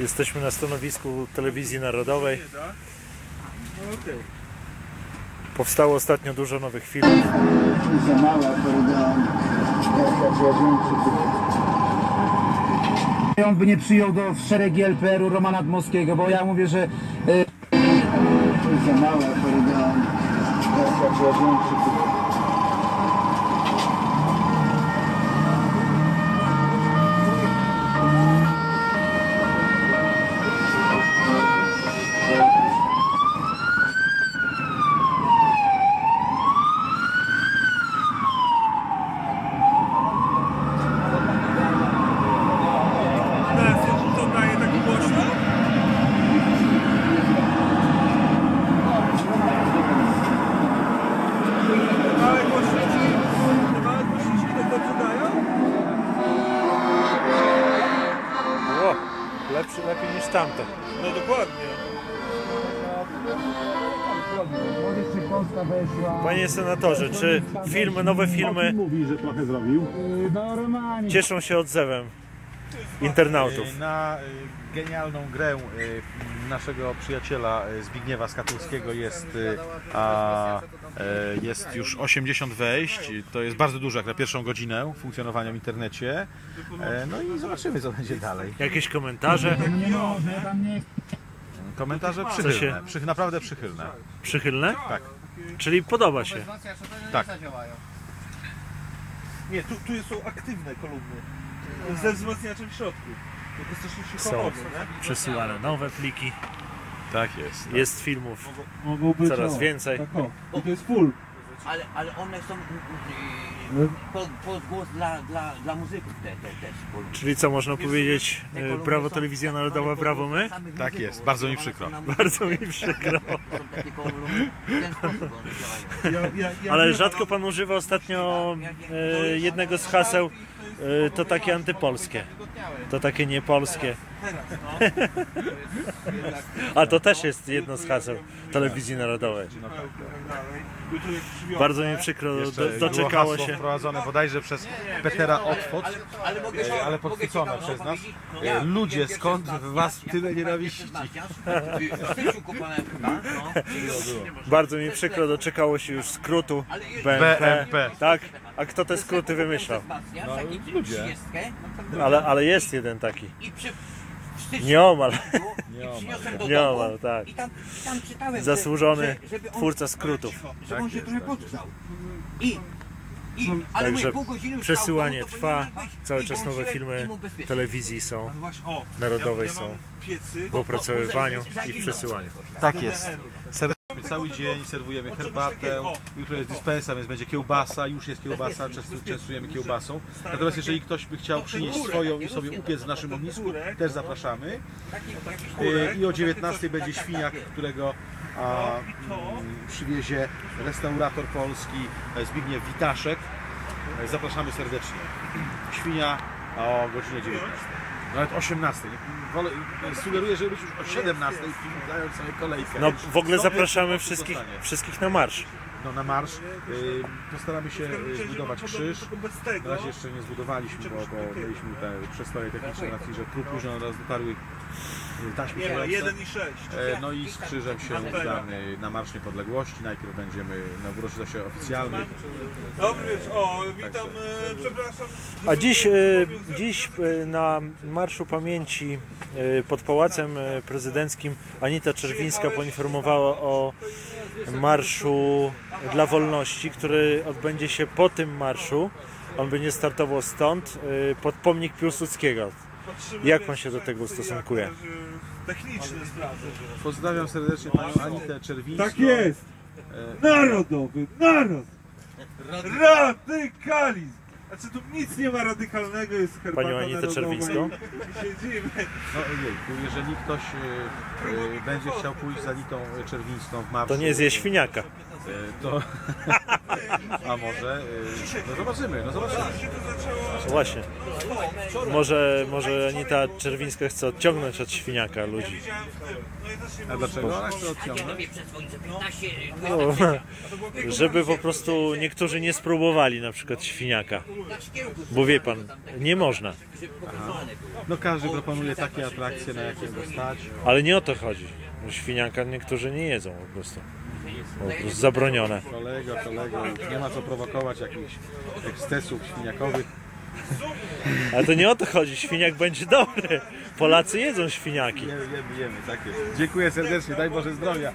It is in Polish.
Jesteśmy na stanowisku Telewizji Narodowej. Powstało ostatnio dużo nowych filmów. za mała, ja On by nie przyjął do w szeregi LPR-u Romana Dmowskiego, bo ja mówię, że... e, Za mała, To lepszy, lepiej niż tamte. No dokładnie. Panie senatorze, czy filmy, nowe filmy Mówi, że trochę zrobił. Romanie... cieszą się odzewem internautów? Y, Na y, genialną grę y, naszego przyjaciela Zbigniewa Skatulskiego jest, a, jest już 80 wejść. To jest bardzo dużo jak na pierwszą godzinę funkcjonowania w internecie. E, No i zobaczymy co będzie dalej. Jakieś komentarze. Komentarze się- przychylne, Przy, naprawdę przychylne. przychylne? Tak. Czyli podoba się. Tak. Nie, tu, tu są aktywne kolumny. Ze wzmacniaczem w środku. To jest też Są siłowo, nie? przesyłane nowe pliki, Tak jest. jest filmów Mogą być coraz więcej. Tak o. I to jest full. Ale, ale one są No. yy, pod, pod głos dla, dla, dla muzyków te, te, też. kolumny. Czyli co można powiedzieć? Te e, kolumny Brawo są Telewizja stawiane Narodowa, brawo my? samych Tak muzyków, jest, bardzo mi one są przykro. na muzykę. Bardzo mi przykro. Są takie kolumny, w ten sposób one działają. Ja, ja, ja Ale rzadko pan używa ostatnio e, jednego z haseł, to takie antypolskie. To takie niepolskie. A to też jest jedno z haseł Telewizji Narodowej. Bardzo mi przykro, do, doczekało się. wprowadzone bodajże przez Petera Otwot, Ale mogę e, ale podchwycone przez nas. E, Ludzie, skąd w was tyle nienawiści? Bardzo mi przykro, doczekało się już skrótu BMP. BMP. Tak? A kto te skróty wymyślał? No, ludzie. Ale, ale jest jeden taki. I przy, Nieomal, domu tak. i tam, tam czytałem, Zasłużony że, żeby on, twórca skrótów. żeby on się trochę podgrzał. I, i, ale Także mówię, pół godziny już przesyłanie trwa, cały czas nowe filmy telewizji są No Narodowej są w opracowywaniu i w przesyłaniu. Tak jest. Cały dzień serwujemy herbatę, jutro jest dyspensa, więc będzie kiełbasa, już jest kiełbasa, częstu- częstujemy kiełbasą. Natomiast jeżeli ktoś by chciał przynieść swoją i sobie upiec w naszym ognisku, też zapraszamy. E, I o 19 będzie świniak, którego a, mm, przywiezie restaurator polski e, Zbigniew Witaszek. E, Zapraszamy serdecznie. Świnia o godzinie 19. Nawet 18. Wolę, sugeruję, żeby być już o 17 i dając sobie kolejkę. No w ogóle zapraszamy wszystkich, wszystkich na marsz. No, na marsz. Y, postaramy się y, zbudować krzyż. Na razie jeszcze nie zbudowaliśmy, bo, bo mieliśmy te przestoje techniczne racji, że prób późno na nas dotarły taśmy Nie, siłowce. 1 i 6. E, No i z krzyżem się udamy na Marsz Niepodległości. Najpierw będziemy na uroczystości oficjalnych. Dobry wieczór. O, witam, e, przepraszam. A dziś, e, dziś na Marszu Pamięci pod Pałacem Prezydenckim Anita Czerwińska poinformowała o Marszu dla Wolności, który odbędzie się po tym marszu. On będzie startował stąd, pod pomnik Piłsudskiego. Jak pan się do tego tak, ustosunkuje? że Techniczne sprawy. Pozdrawiam serdecznie panią Anitę Czerwińską. Tak jest! Narodowy naród! Radykalizm! Znaczy tu nic nie ma radykalnego, jest herbata Panią Anitę Czerwińską? Siedzimy. No ojejku, jeżeli ktoś y, y, będzie chciał pójść za Anitą Czerwińską w marszu, To nie zje świniaka. y, to, A może, y, no zobaczymy, no zobaczymy. Właśnie. Może, może Anita Czerwińska chce odciągnąć od świniaka ludzi. A dlaczego ona chce odciągnąć? Ciebie przez słońce 15 No, żeby po prostu niektórzy nie spróbowali na przykład świniaka. Bo wie pan, nie można. No każdy proponuje takie atrakcje, na jakie go stać. Ale nie o to chodzi. Świniaka niektórzy nie jedzą po prostu. Zabronione. Kolego, kolego, nie ma co prowokować jakichś ekscesów świniakowych. Ale to nie o to chodzi. Świniak będzie dobry. Polacy jedzą świniaki. Jemy, jemy, jemy, tak jest. Dziękuję serdecznie, daj Boże zdrowia.